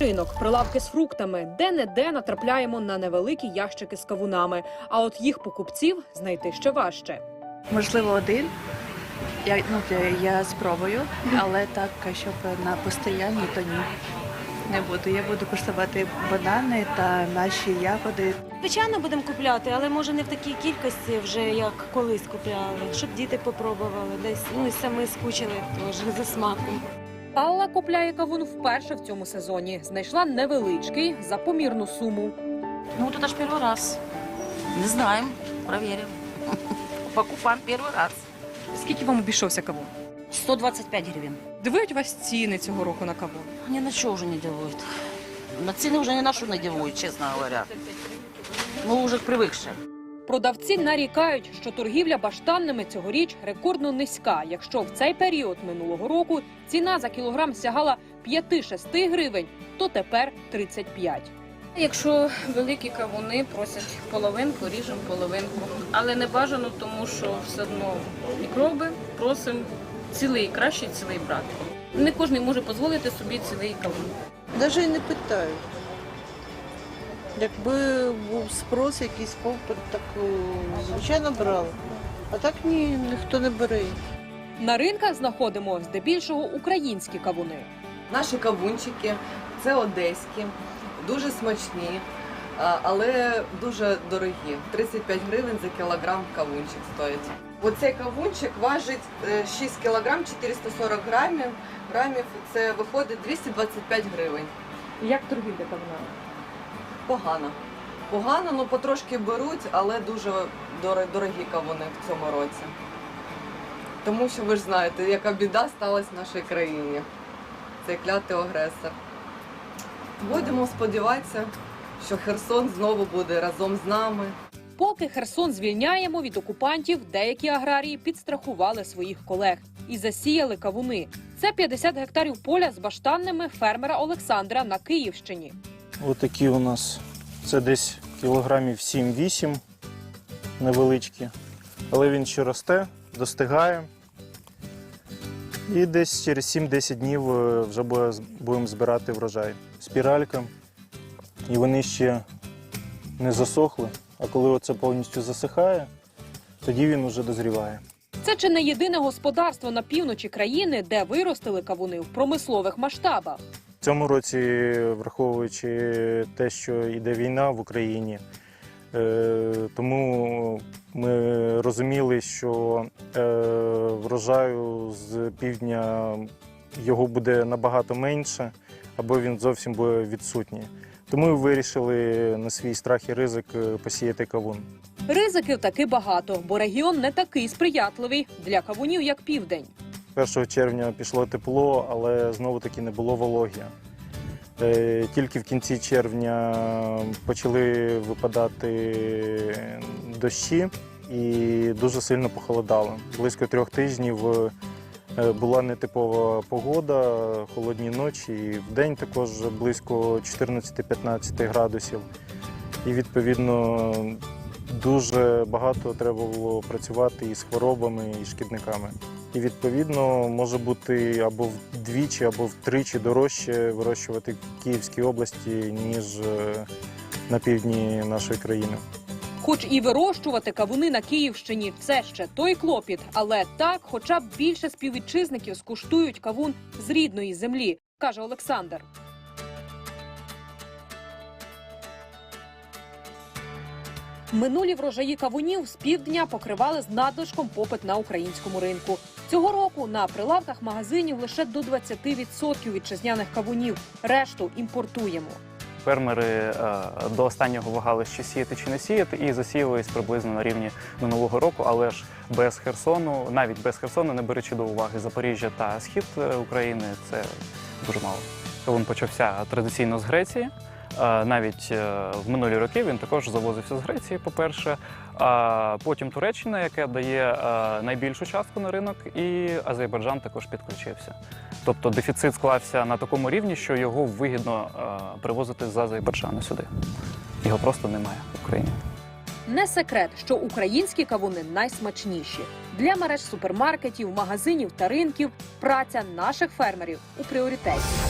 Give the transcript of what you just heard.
Ринок, прилавки з фруктами, де-не-де натрапляємо на невеликі ящики з кавунами. А от їх покупців знайти ще важче. Можливо, один. Я, ну, я- я спробую, але так, щоб на постоянні, то ні. Не буду. Я буду куштувати банани та наші ягоди. Звичайно, будемо купляти, але може не в такій кількості, вже як колись купляли, щоб діти попробували десь. Ну і самі скучили теж за смаком. Алла купляє кавун вперше в цьому сезоні. Знайшла невеличкий за помірну суму. Ну, тут аж первый раз. Не знаем, проверим. Покупаем первый раз. Скільки вам обійшовся кавун? 125 гривен. Дивують вас ціни цього року на кавун. Ни на что уже не делают. На цены уже ни на что не делают, честно говоря. Мы уже привыкшие. Продавці нарікають, що торгівля баштанними цьогоріч рекордно низька. Якщо в цей період минулого року ціна за кілограм сягала 5-6 гривень, то тепер 35. Якщо великі кавуни просять половинку, ріжемо половинку. Але не бажано, тому що все одно мікроби просимо цілий, краще цілий брати. Не кожен може дозволити собі цілий кавун. Навіть не питаю. Якби був спрос, якийсь попит, так е, звичайно брали. А так ні, ніхто не бере. На ринках знаходимо здебільшого українські кавуни. Наші кавунчики це одеські, дуже смачні, але дуже дорогі. 35 гривень за кілограм кавунчик стоїть. Оцей кавунчик важить е, 6 кілограм 440 грамів. Грамів це виходить 225 гривень. Як торгівля кавунами? Погано. Погано, ну потрошки беруть, але дуже дорогі кавуни в цьому році. Тому що ви ж знаєте, яка біда сталася в нашій країні. Цей клятий агресор. Будемо сподіватися, що Херсон знову буде разом з нами. Поки Херсон звільняємо від окупантів, деякі аграрії підстрахували своїх колег і засіяли кавуни. Це 50 гектарів поля з баштанними фермера Олександра на Київщині. Отакі у нас це десь кілограмів 7-8 невеличкі. Але він ще росте, достигає. І десь через 7-10 днів е, вже будемо збирати врожай. Спіралька. І вони ще не засохли. А коли оце повністю засихає, тоді він вже дозріває. Це чи не єдине господарство на півночі країни, де виростили кавуни в промислових масштабах. Цьому році, враховуючи те, що йде війна в Україні, е, тому ми розуміли, що е, врожаю з півдня його буде набагато менше, або він зовсім буде відсутній. Тому вирішили на свій страх і ризик е, посіяти кавун. Ризиків таки багато, бо регіон не такий сприятливий для кавунів, як південь. 1 червня пішло тепло, але знову таки не було вологі. Е, Тільки в кінці червня почали випадати дощі і дуже сильно похолодало. Близько трьох тижнів е, була нетипова погода, холодні ночі, і в день також близько 14-15 градусів. І відповідно дуже багато треба було працювати із хворобами і шкідниками. І відповідно може бути або вдвічі, або втричі дорожче вирощувати в Київській області, ніж е, на півдні нашої країни. Хоч і вирощувати кавуни на Київщині це ще той клопіт, але так, хоча б більше співвітчизників скуштують кавун з рідної землі, каже Олександр. Минулі врожаї кавунів з півдня покривали з надлишком попит на українському ринку. Цього року на прилавках магазинів лише до 20% вітчизняних кавунів. Решту імпортуємо. Фермери е, до останнього вагалися, чи сіяти чи не сіяти, і засіялись приблизно на рівні минулого року, але ж без Херсону, навіть без Херсону, не беручи до уваги Запоріжжя та схід е, України, це дуже мало. Він почався традиційно з Греції. Навіть е, в минулі роки він також завозився з Греції, по-перше. Потім Туреччина, яка дає е, найбільшу частку на ринок, і Азербайджан також підключився. Тобто дефіцит склався на такому рівні, що його вигідно е, привозити з Азербайджану сюди. Його просто немає в Україні. Не секрет, що українські кавуни найсмачніші. Для мереж супермаркетів, магазинів та ринків праця наших фермерів у пріоритеті.